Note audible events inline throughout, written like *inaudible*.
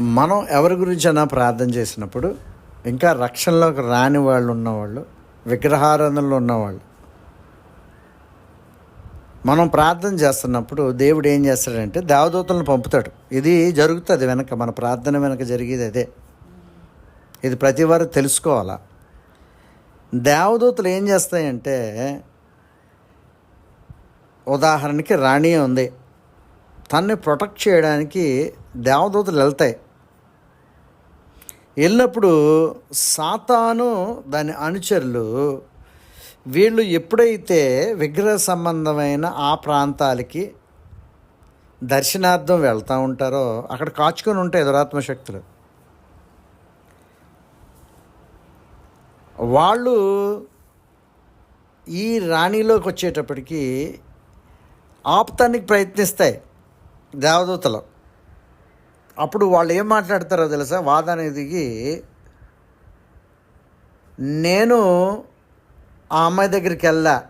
మనం ఎవరి గురించైనా ప్రార్థన చేసినప్పుడు ఇంకా రక్షణలోకి రాని వాళ్ళు ఉన్నవాళ్ళు విగ్రహారాధనలో ఉన్నవాళ్ళు మనం ప్రార్థన చేస్తున్నప్పుడు దేవుడు ఏం చేస్తాడంటే దేవదూతలను పంపుతాడు. ఇది జరుగుతుంది వెనక మన ప్రార్థన వెనక జరిగేది అదే. ఇది ప్రతి వారు తెలుసుకోవాలా? దేవదూతలు ఏం చేస్తాయంటే ఉదాహరణకి రాణి ఉంది. తన్ని ప్రొటెక్ట్ చేయడానికి దేవదూతలు వెళ్తాయి. వెళ్ళినప్పుడు సాతాను దాని అనుచరులు వీళ్ళు ఎప్పుడైతే విగ్రహ సంబంధమైన ఆ ప్రాంతాలకి దర్శనార్థం వెళ్తూ ఉంటారో అక్కడ కాచుకొని ఉంటాయి దురాత్మ శక్తులు. వాళ్ళు ఈ రాణిలోకి వచ్చేటప్పటికి ఆపుతానికి ప్రయత్నిస్తాయి దేవదూతలు. అప్పుడు వాళ్ళు ఏం మాట్లాడతారో తెలుసా? వాదానికి దిగి నేను ఆ అమ్మాయి దగ్గరికి వెళ్ళా.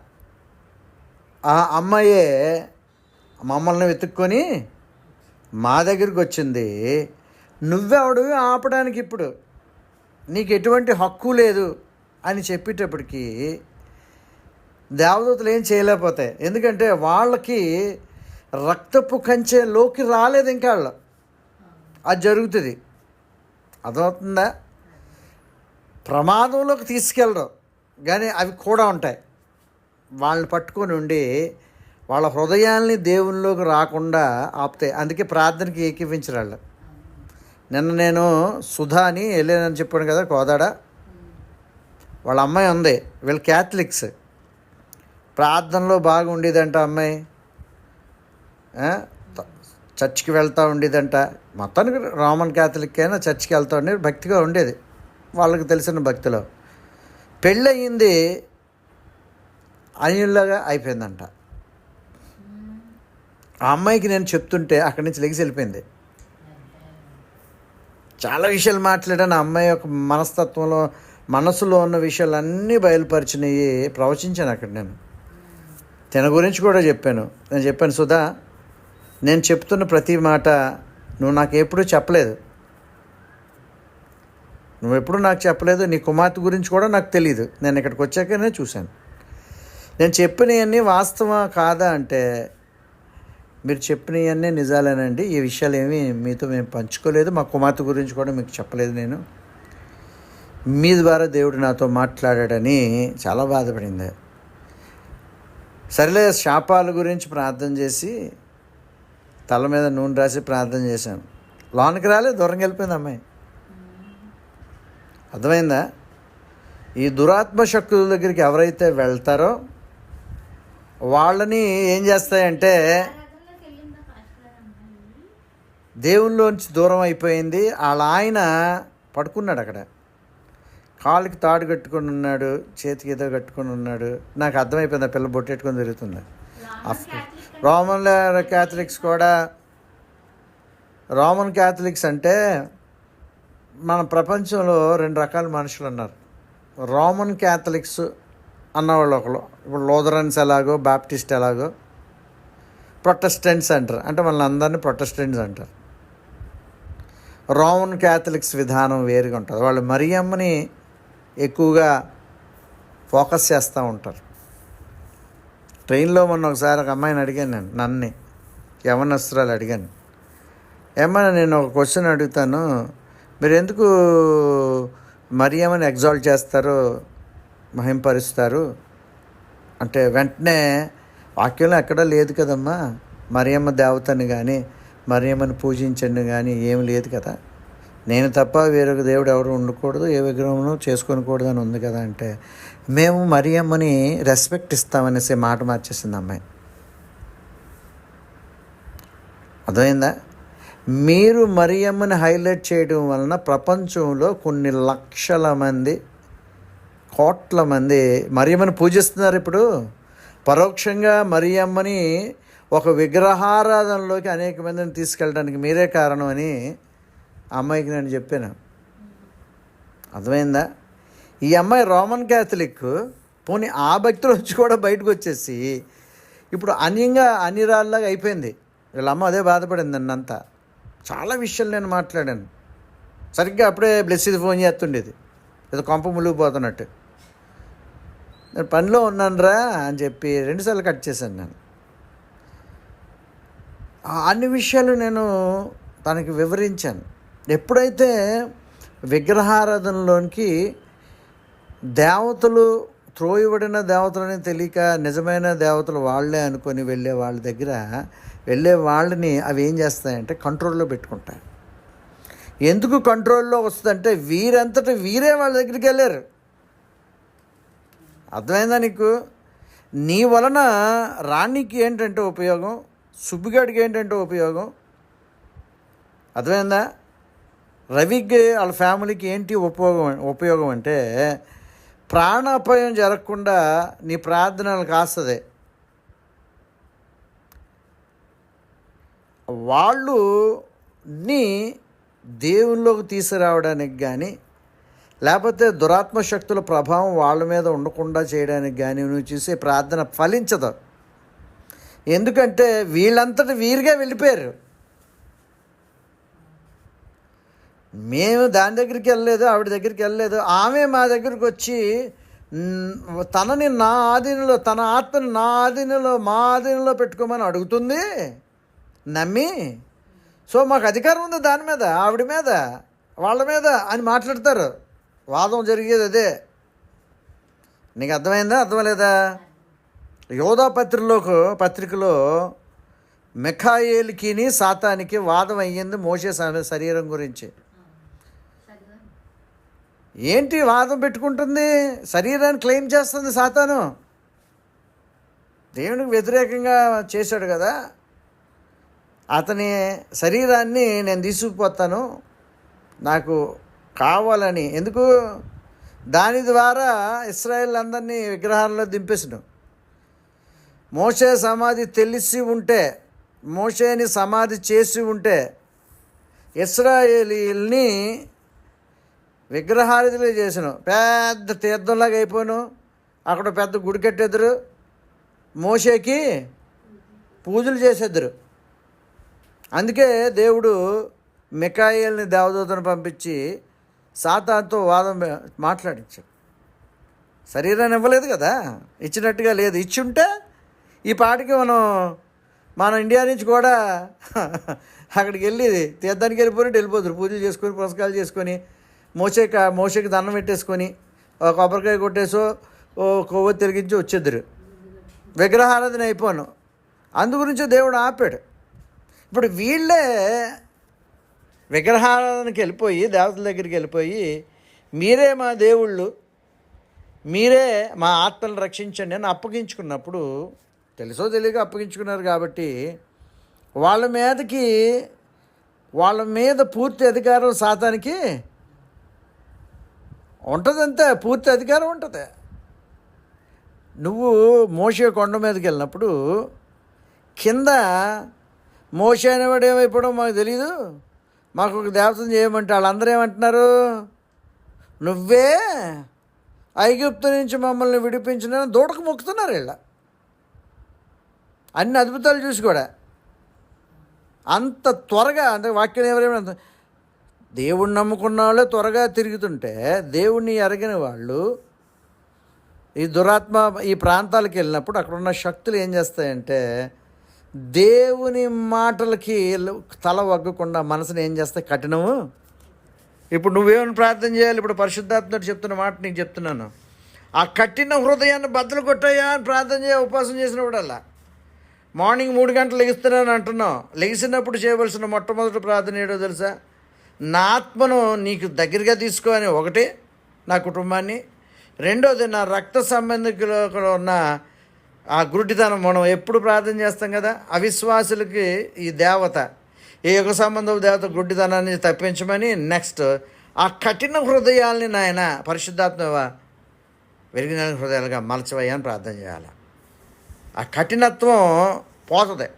ఆ అమ్మాయే మమ్మల్ని వెతుక్కొని మా దగ్గరికి వచ్చింది. నువ్వెవడు ఆపడానికి ఇప్పుడు. నీకు ఎటువంటి హక్కు లేదు అని చెప్పేటప్పటికి దేవదూతలు ఏం చేయలేకపోతాయి. ఎందుకంటే వాళ్ళకి రక్తపు కంచెలోకి రాలేదు ఇంకా వాళ్ళు. అది జరుగుతుంది. అర్థమవుతుందా? ప్రమాదంలోకి తీసుకెళ్ళరు. కానీ అవి కూడా ఉంటాయి. వాళ్ళని పట్టుకొని ఉండి వాళ్ళ హృదయాల్ని దేవునిలోకి రాకుండా ఆపుతాయి. అందుకే ప్రార్థనకి ఏకీపించరు వాళ్ళు. నిన్న నేను సుధా అని వెళ్ళానని చెప్పాను కదా కోదాడ. వాళ్ళ అమ్మాయి ఉంది. వీళ్ళు క్యాథలిక్స్. ప్రార్థనలో బాగా ఉండేదంట అమ్మాయి. చర్చికి వెళ్తూ ఉండేదంట. మొత్తానికి రోమన్ క్యాథలిక్ అయినా చర్చికి వెళ్తాడని భక్తిగా ఉండేది. వాళ్ళకి తెలిసిన భక్తిలో. పెళ్ళి అయ్యింది అన్యుల్లాగా అయిపోయిందంట. ఆ అమ్మాయికి నేను చెప్తుంటే అక్కడి నుంచి లెగిసి వెళ్ళిపోయింది. చాలా విషయాలు మాట్లాడాను. ఆ అమ్మాయి యొక్క మనస్తత్వంలో మనసులో ఉన్న విషయాలన్నీ బయలుపరిచినవి ప్రవచించాను అక్కడ నేను. తన గురించి కూడా చెప్పాను. నేను చెప్పాను సుధా నేను చెప్తున్న ప్రతి మాట నువ్వు నాకు ఎప్పుడూ చెప్పలేదు. నువ్వు ఎప్పుడు నాకు చెప్పలేదు. నీ కుమార్తె గురించి కూడా నాకు తెలియదు నేను ఇక్కడికి వచ్చాకనే చూశాను. నేను చెప్పినవన్నీ వాస్తవం కాదా అంటే మీరు చెప్పినవన్నీ నిజాలేనండి. ఈ విషయాలు ఏమీ మీతో మేము పంచుకోలేదు. మా కుమార్తె గురించి కూడా మీకు చెప్పలేదు నేను. మీ ద్వారా దేవుడు నాతో మాట్లాడాడని చాలా బాధపడింది. సరేలే శాపాల గురించి ప్రార్థన చేసి తల మీద నూనె రాసి ప్రార్థన చేశాను. లోనికి రాలే దూరం వెళ్ళిపోయింది అమ్మాయి. అర్థమైందా? ఈ దురాత్మ శక్తుల దగ్గరికి ఎవరైతే వెళ్తారో వాళ్ళని ఏం చేస్తాయంటే దేవుళ్ళలోంచి దూరం అయిపోయింది వాళ్ళ ఆయన పడుకున్నాడు అక్కడ. కాలుకి తాడు కట్టుకొని ఉన్నాడు చేతికి ఏదో కట్టుకొని ఉన్నాడు. నాకు అర్థమైపోయింది ఆ పిల్ల బొట్టెట్టుకొని తిరుగుతుంది. రోమన్ క్యాథలిక్స్ కూడా రోమన్ క్యాథలిక్స్ అంటే మన ప్రపంచంలో రెండు రకాల మనుషులు ఉన్నారు రోమన్ క్యాథలిక్స్ అన్నవాళ్ళు ఒకళ్ళు. ఇప్పుడు లోదరన్స్ ఎలాగో బాప్టిస్ట్ ఎలాగో ప్రొటెస్టెంట్స్ అంటారు. అంటే వాళ్ళని అందరినీ ప్రొటెస్టెంట్స్ అంటారు. రోమన్ క్యాథలిక్స్ విధానం వేరుగా ఉంటుంది. వాళ్ళు మరియమ్మని ఎక్కువగా ఫోకస్ చేస్తూ ఉంటారు. ట్రైన్లో మొన్న ఒకసారి ఒక అమ్మాయిని అడిగాను నేను నన్ను. యవనస్త్రాలు అడిగాను. ఏమన్నా నేను ఒక క్వశ్చన్ అడుగుతాను మీరు ఎందుకు మరియమ్మని ఎగ్జాల్ట్ చేస్తారు మహింపరుస్తారు? అంటే వెంటనే వాక్యంలో ఎక్కడా లేదు కదమ్మా. మరియమ్మ దేవతని కానీ మరియమ్మని పూజించండి కానీ ఏమి లేదు కదా. నేను తప్ప వేరొక దేవుడు ఎవరు ఉండకూడదు ఏ విగ్రహమును చేసుకోనకూడదు అని ఉంది కదా అంటే మేము మరియమ్మని రెస్పెక్ట్ ఇస్తామనేసి మాట మార్చేసింది అమ్మాయి. అర్థమైందా? మీరు మరియమ్మని హైలైట్ చేయడం వలన ప్రపంచంలో కొన్ని లక్షల మంది కోట్ల మంది మరియమ్మని పూజిస్తున్నారు ఇప్పుడు. పరోక్షంగా మరియమ్మని ఒక విగ్రహారాధనలోకి అనేక మందిని తీసుకెళ్ళడానికి మీరే కారణం అని అమ్మాయికి నేను చెప్పాను. అర్థమైందా? ఈ అమ్మాయి రోమన్ క్యాథలిక్ పోనీ ఆ భక్తులు వచ్చి కూడా బయటకు వచ్చేసి ఇప్పుడు అన్యంగా అన్నిరాల్లాగా అయిపోయింది. వీళ్ళ అమ్మ అదే బాధపడింది నన్నంతా. చాలా విషయాలు నేను మాట్లాడాను. సరిగ్గా అప్పుడే బ్లెస్సీది ఫోన్ చేస్తుండేది. ఏదో కొంప ములిగిపోతున్నట్టు నేను పనిలో ఉన్నానురా అని చెప్పి రెండుసార్లు కట్ చేశాను నేను. ఆ అన్ని విషయాలు నేను తనకి వివరించాను. ఎప్పుడైతే విగ్రహారాధనలోనికి దేవతలు త్రోయబడిన దేవతలని తెలియక నిజమైన దేవతలు వాళ్ళే అనుకొని వెళ్ళే వాళ్ళ దగ్గర వెళ్ళే వాళ్ళని అవి ఏం చేస్తాయంటే కంట్రోల్లో పెట్టుకుంటాయి. ఎందుకు కంట్రోల్లో వస్తుందంటే వీరంతట వీరే వాళ్ళ దగ్గరికి వెళ్ళారు. అర్థమైందా నీకు? నీ వలన రాణికి ఏంటంటే ఉపయోగం సుబ్బిగాడికి ఏంటంటే ఉపయోగం? అర్థమైందా? రవికి వాళ్ళ ఫ్యామిలీకి ఏంటి ఉపయోగం ఉపయోగం అంటే ప్రాణాపాయం జరగకుండా నీ ప్రార్థనలు కాస్తుంది. వాళ్ళు నీ దేవుల్లోకి తీసుకురావడానికి కానీ లేకపోతే దురాత్మ శక్తుల ప్రభావం వాళ్ళ మీద ఉండకుండా చేయడానికి కానీ నువ్వు చూసే ప్రార్థన ఫలించదు. ఎందుకంటే వీళ్ళంతటి వీరిగా వెళ్ళిపోయారు. మేము దాని దగ్గరికి వెళ్ళలేదు ఆవిడ దగ్గరికి వెళ్ళలేదు. ఆమె మా దగ్గరికి వచ్చి తనని నా ఆధీనంలో తన ఆత్మని నా ఆధీనంలో మా ఆధీనంలో పెట్టుకోమని అడుగుతుంది? నమ్మి? సో మాకు అధికారం ఉంది దాని మీద ఆవిడ మీద వాళ్ళ మీద అని మాట్లాడతారు. వాదం జరిగేది అదే. నీకు అర్థమైందా అర్థమలేదా? యోధా పత్రికలోకి పత్రికలో మెఖాయేలికిని సాతానికి వాదం అయ్యింది మోసే శరీరం గురించి. ఏంటి వాదం పెట్టుకుంటుంది? శరీరాన్ని క్లెయిమ్ చేస్తుంది సాతాను. దేవునికి వ్యతిరేకంగా చేశాడు కదా. అతని శరీరాన్ని నేను తీసుకుపోతాను. నాకు కావాలని. ఎందుకు? దాని ద్వారా ఇస్రాయల్ అందరినీ విగ్రహాల్లో దింపేసాడు మోషే సమాధి తెలిసి ఉంటే మోషేని సమాధి చేసి ఉంటే ఇస్రాయేలీల్ని విగ్రహారాధులే చేసాను పెద్ద తీర్థంలాగా అయిపోను అక్కడ పెద్ద గుడి కట్టేద్దరు. మోసేకి పూజలు చేసేద్దరు. అందుకే దేవుడు మికాయిల్ని దేవదూతను పంపించి సాతాన్తో వాదం మాట్లాడించాడు. శరీరాన్ని ఇవ్వలేదు కదా? ఇచ్చినట్టుగా లేదు. ఇచ్చి ఉంటే ఈ పాటికి మనం మన ఇండియా నుంచి కూడా *laughs* అక్కడికి వెళ్ళి తీర్థానికి వెళ్ళిపోయినట్టు వెళ్ళిపోతారు పూజలు చేసుకొని పురస్కారాలు చేసుకొని మోసేక మోసకి దండం పెట్టేసుకొని కొబ్బరికాయ కొట్టేసో ఓ కొవ్వు తిరిగించి వచ్చేద్దరు. విగ్రహారాధన అయిపోను. అందు గురించి దేవుడు ఆపాడు. ఇప్పుడు వీళ్ళే విగ్రహారాధనకి వెళ్ళిపోయి దేవతల దగ్గరికి వెళ్ళిపోయి మీరే మా దేవుళ్ళు మీరే మా ఆత్మలను రక్షించండి అని అప్పగించుకున్నప్పుడు తెలుసో తెలియక అప్పగించుకున్నారు కాబట్టి వాళ్ళ మీదకి వాళ్ళ మీద పూర్తి అధికారం సాతానికి ఉంటుందంతే పూర్తి అధికారం ఉంటుంది. నువ్వు మోసే కొండ మీదకి వెళ్ళినప్పుడు కింద మోస అనేవాడు ఏమైపోవడం మాకు తెలియదు మాకు ఒక దేవతను చేయమంటే వాళ్ళందరూ ఏమంటున్నారు? నువ్వే ఐగుప్తు నుంచి మమ్మల్ని విడిపించిన దూడకు మొక్కుతున్నారు వీళ్ళ. అన్ని అద్భుతాలు చూసి కూడా. అంత త్వరగా అంటే వాక్యం ఎవరేమైనా దేవుణ్ణి నమ్ముకున్న వాళ్ళే త్వరగా తిరుగుతుంటే దేవుణ్ణి ఎరగిన వాళ్ళు ఈ దురాత్మ ఈ ప్రాంతాలకు వెళ్ళినప్పుడు అక్కడ ఉన్న శక్తులు ఏం చేస్తాయంటే దేవుని మాటలకి తల వగ్గకుండా మనసుని ఏం చేస్తాయి? కఠినము. ఇప్పుడు నువ్వేమని ప్రార్థన చేయాలి? ఇప్పుడు పరిశుద్ధాత్మతో చెప్తున్న మాట నీకు చెప్తున్నాను. ఆ కట్టిన హృదయాన్ని బద్దలు కొట్టాయా అని ప్రార్థన చేయ ఉపవాసం చేసినప్పుడల్లా. మార్నింగ్ మూడు గంటలు లెగిస్తున్నాను అంటున్నావు. లెగిసినప్పుడు చేయవలసిన మొట్టమొదటి ప్రార్థన ఏడో తెలుసా? నా ఆత్మను నీకు దగ్గరగా తీసుకో అని ఒకటి నా కుటుంబాన్ని. రెండోది నా రక్త సంబంధికులు ఉన్న ఆ గురుడితనం మనం ఎప్పుడు ప్రార్థన చేస్తాం కదా? అవిశ్వాసులకి ఈ దేవత ఈ యుగ సంబంధం దేవత గుడ్డితనాన్ని తప్పించమని నెక్స్ట్ ఆ కఠిన హృదయాల్ని నాయన పరిశుద్ధాత్మవా వెలిగిన హృదయాలుగా మలచవయ్యని ప్రార్థన చేయాలి. ఆ కఠినత్వం పోతుంది.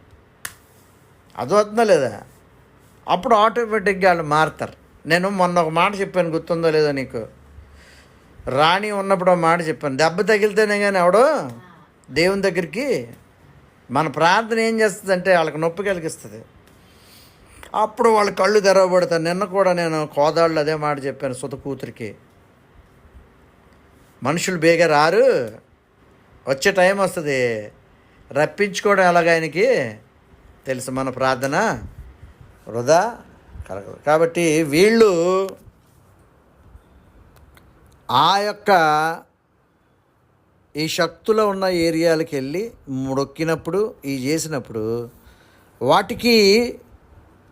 అదవుతుందా లేదా? అప్పుడు ఆటోమేటిక్గా వాళ్ళు మారుతారు. నేను మొన్న ఒక మాట చెప్పాను గుర్తుందో లేదో నీకు? రాణి ఉన్నప్పుడు ఒక మాట చెప్పాను దెబ్బ తగిలితేనే కానీ ఎవడో దేవుని దగ్గరికి మన ప్రార్థన ఏం చేస్తుందంటే వాళ్ళకి నొప్పి కలిగిస్తుంది. అప్పుడు వాళ్ళ కళ్ళు తెరవబడతారు. నిన్న కూడా నేను కోదాళ్ళు అదే మాట చెప్పాను సుత కూతురికి. మనుషులు బేగా రారు వచ్చే టైం వస్తుంది. రప్పించుకోవడం ఎలాగ ఆయనకి? తెలుసు మన ప్రార్థన. వృధా కలగదు కాబట్టి వీళ్ళు ఆ యొక్క ఈ శక్తులు ఉన్న ఏరియాలకు వెళ్ళి ముడొక్కినప్పుడు ఈ చేసినప్పుడు వాటికి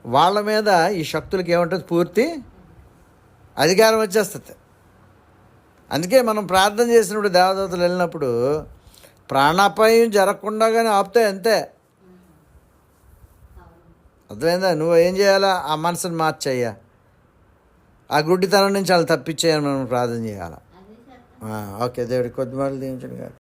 వాళ్ళ మీద ఈ శక్తులకి ఏముంటుంది పూర్తి అధికారం వచ్చేస్తుంది. అందుకే మనం ప్రార్థన చేసినప్పుడు దేవదూతలు వెళ్ళినప్పుడు ప్రాణాపాయం జరగకుండా కానీ ఆపుతాయి అంతే. అర్థమైందా? నువ్వు ఏం చేయాలా? ఆ మనసుని మార్చయ్యా. ఆ గుడ్డితనం నుంచి వాళ్ళు మనం ప్రార్థన చేయాలి? ఓకే దేవుడి కొద్ది మాటలు దీవించండి